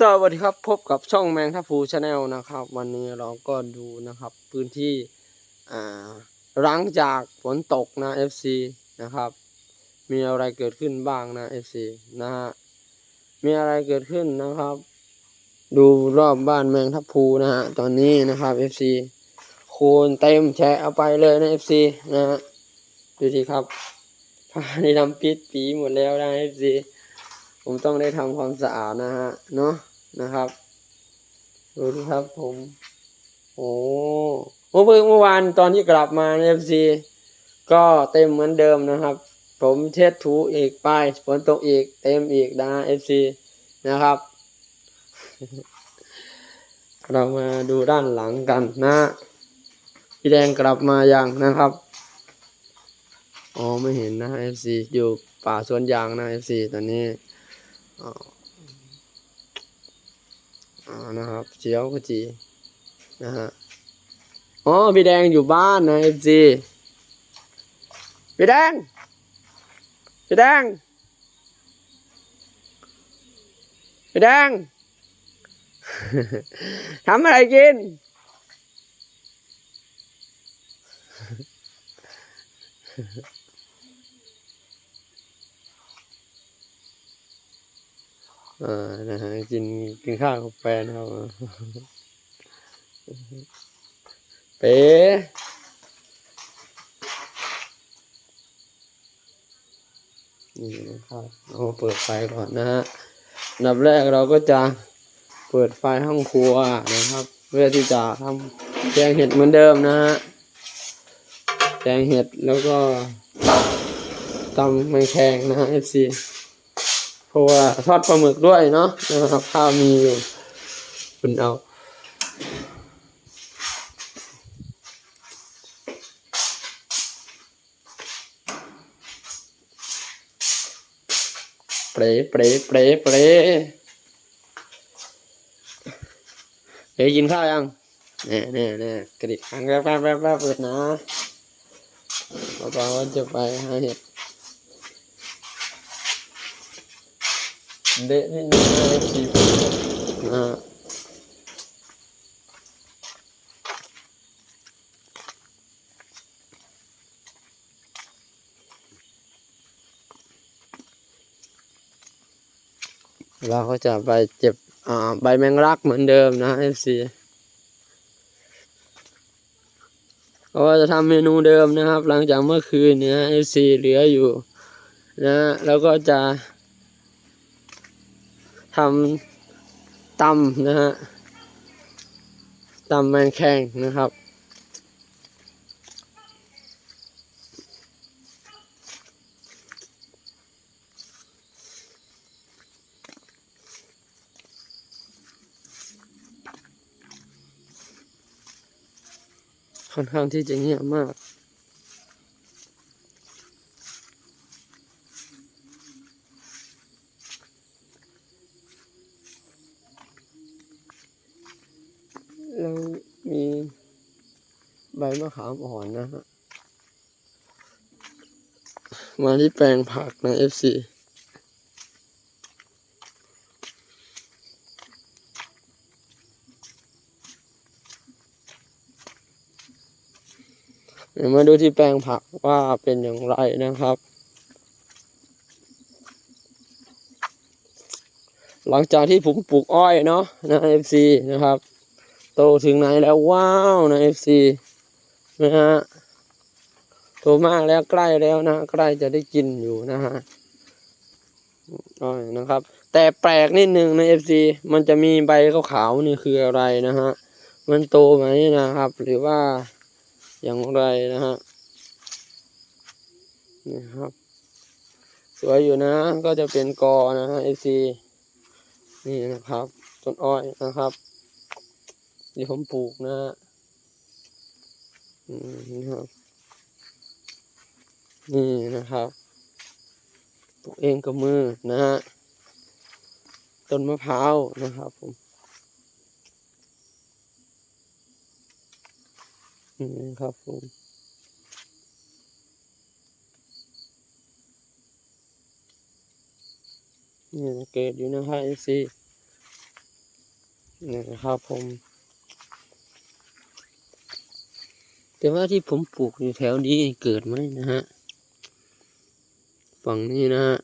สวัสดีครับพบกับช่องแมงทัฟูชาแนลนะครับ วันนี้เราก็ดูนะครับ พื้นที่อ่าหลังจากฝนตกนะ FC นะครับ มีอะไรเกิดขึ้นบ้างนะ FC นะฮะมีอะไรเกิดขึ้นนะครับ ดูรอบบ้านแมงทับพูนะฮะตอนนี้นะครับ FC โคนเต็มแชะเอาไปเลยนะ FC นะฮะดูสิครับผ้านี่ดำปิดปีหมดแล้วนะ FC ผมต้องได้ทำความสะอาดนะฮะ เนาะนะครับ ดูดิครับผม โอ้เมื่อเพิ่งเมื่อวานตอนที่กลับมาเอฟซีก็เต็มเหมือนเดิมนะครับ ผมเช็ดถูอีกไปฝนตกอีก เต็มอีกนะเอฟซีนะครับ เรามาดูด้านหลังกันนะพี่แดงกลับมายังนะครับอ๋อไม่เห็นนะ FC อยู่ป่าสวนยางนะ FC ตอนนี้ อ๋อนะครับเจียวกจีนะฮะอ๋อพี่แดงอยู่บ้านนะ FC พี่แดงพี่แดงพี่แดงทำอะไรกิน อ่านะฮะกินกินข้าวกับแฟนครับเป๊ะนี่นะครับเอาเปิดไฟก่อนนะฮะนับแรกเราก็จะเปิดไฟห้องครัวนะครับ เพื่อที่จะทำแกงเห็ดเหมือนเดิมนะฮะแกงเห็ดแล้วก็ตำไม่แข็งนะฮะ FC เพราะว่าทอดปลาหมึกด้วยเนาะนะครับข้าวมีอยู่คุณเอาเปรย์เปรย์เปรย์เปรย์เฮ้ยกินข้าวยังเนี่ยเนี่ยเนี่ยกระดิกหางแป๊บแป๊บแป๊บแป๊บเลยนะบอกว่าจะไปหาเห็ด เดะนี่นะเอฟซีนะเราก็จะไปเจ็บใบแมงลักเหมือนเดิมนะเอฟซีก็จะทำเมนูเดิมนะครับ หลังจากเมื่อคืนเนี้เอฟซีเหลืออยู่นะแล้วก็จะ ทำตำนะฮะตำแมงแข้งนะครับ ค่อนข้างที่จะเงียบมาก แล้วมีใบ มะขามอ่อนนะฮะ มาที่แปลงผักนะ FC เดี๋ยวมาดูที่แปลงผักว่าเป็นอย่างไรนะครับ หลังจากที่ผมปลูกอ้อยเนาะนะ FC นะครับ โตถึงไหนแล้วว้าวนะ FC นะฮะโตมากแล้วใกล้แล้วนะใกล้จะได้กินอยู่นะฮะอ้อยนะครับ แต่แปลกนิดนึงใน FC มันจะมีใบขาวๆนี่คืออะไรนะฮะ มันโตไหมนะครับ หรือว่าอย่างไรนะฮะนี่ครับ สวยอยู่นะ ก็จะเป็นกอนะฮะ FC นี่นะครับ ต้นอ้อยนะครับที่ผมปลูกนะฮะ นี่ครับ นี่นะครับปลูกเองกับมือนะฮะ ต้นมะพร้าวนะครับผม นี่ครับผมนี่เกตอยู่นะฮะเอซีนี่นะครับผม แต่ว่าที่ผมปลูกอยู่แถวนี้เกิดไหมนะฮะ ฝั่งนี้นะฮะ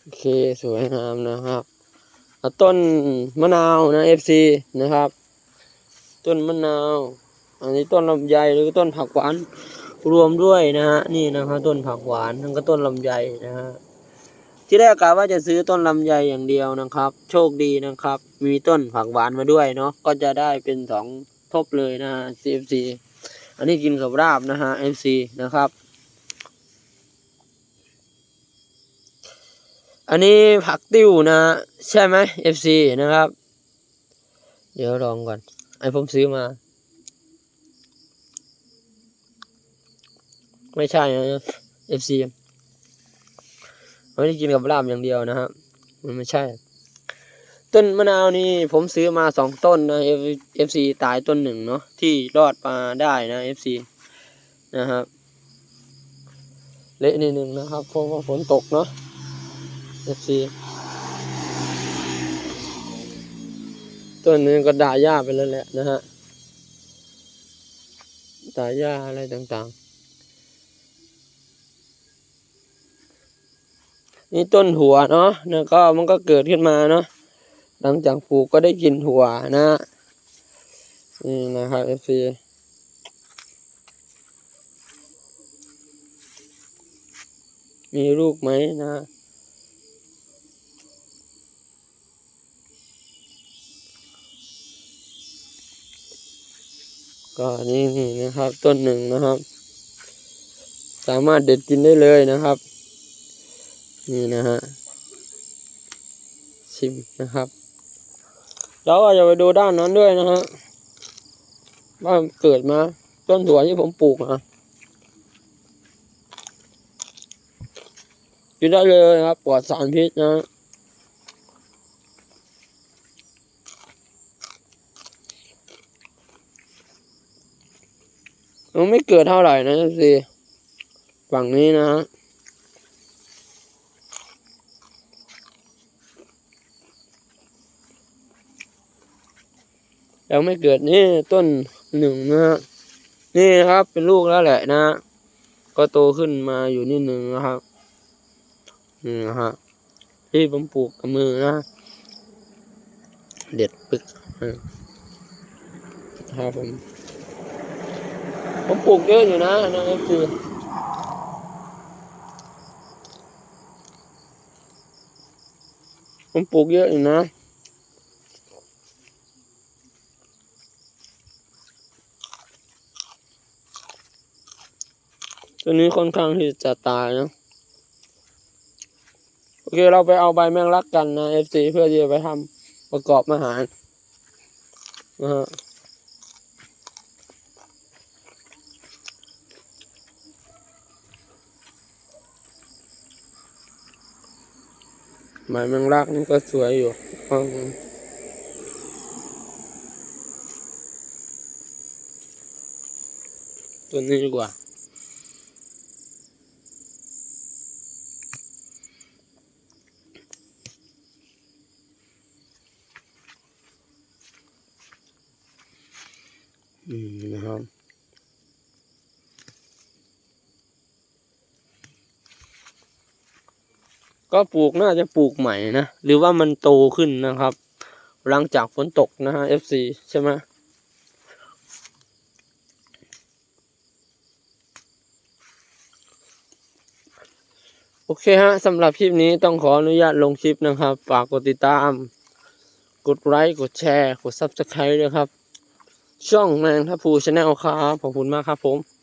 โอเค สวยงามนะครับต้นมะนาวนะ FC นะครับ ต้นมะนาว อันนี้ต้นลำไยหรือต้นผักหวาน รวมด้วยนะฮะนี่นะครับต้นผักหวานทั้งก็ต้นลำไยนะฮะที่แรกกะว่าจะซื้อต้นลำไยอย่างเดียวนะครับ โชคดีนะครับ มีต้นผักหวานมาด้วยเนาะก็จะได้เป็นสองทบเลยนะฮะ CFC อันนี้กินกับราบนะฮะ FC นะครับ อันนี้ผักติ้วนะใช่ไหม FC นะครับ เดี๋ยวลองก่อนไอผมซื้อมา ไม่ใช่นะ FC ไม่ได้กินกับลาบอย่างเดียวนะครับมันไม่ใช่ ต้นมะนาวนี่ผมซื้อมาสองต้นนะ FC ตายต้นหนึ่งเนาะที่รอดมาได้นะ FC นะครับเละนิดหนึ่งนะครับเพราะว่าฝนตกเนาะ FC ต้นนี้ก็ด่าหญ้าไปแล้วแหละนะฮะด่าหญ้าอะไรต่างๆ นี่ต้นหัวเนาะแล้วก็มันก็เกิดขึ้นมาเนาะหลังจากปลูกก็ได้กินหัวนะนี่นะครับ FC มีลูกไหมนะก็นี่นี่นะครับต้นหนึ่งนะครับ สามารถเด็ดกินได้เลยนะครับ นี่นะฮะ ชิมนะครับ แล้วก็จะไปดูด้านนั้นด้วยนะฮะว่าเกิดมาต้นถั่วที่ผมปลูกนะกินได้เลยนะครับปลอดสารพิษนะมันไม่เกิดเท่าไหร่นะสิฝั่งนี้นะฮะ ยังไม่เกิดนี่ต้นหนึ่งนะฮะนี่ครับเป็นลูกแล้วแหละนะฮะก็โตขึ้นมาอยู่นิดหนึ่งนะครับนี่นะฮะที่ผมปลูกกับมือนะ เด็ดปึกนะครับผมผมปลูกเยอะอยู่นะนะเอฟซีผมปลูกเยอะอยู่นะ ตัวนี้ค่อนข้างที่จะตายนะ โอเคเราไปเอาใบแมงลักกันนะเอฟซีเพื่อที่จะไปทำประกอบอาหารนะฮะไม้แมงลักนี่ก็สวยอยู่อืมตัวนี้ดีกว่า นะครับ ก็ปลูกน่าจะปลูกใหม่นะ หรือว่ามันโตขึ้นนะครับ หลังจากฝนตกนะฮะ FC ใช่ไหมโอเคฮะสำหรับคลิปนี้ต้องขออนุญาตลงคลิปนะครับ ฝากกดติดตาม กดไลค์ กดแชร์ กด Subscribe ด้วยครับ ช่องแมงทัพพูชาแนลครับ ขอบคุณมากครับผม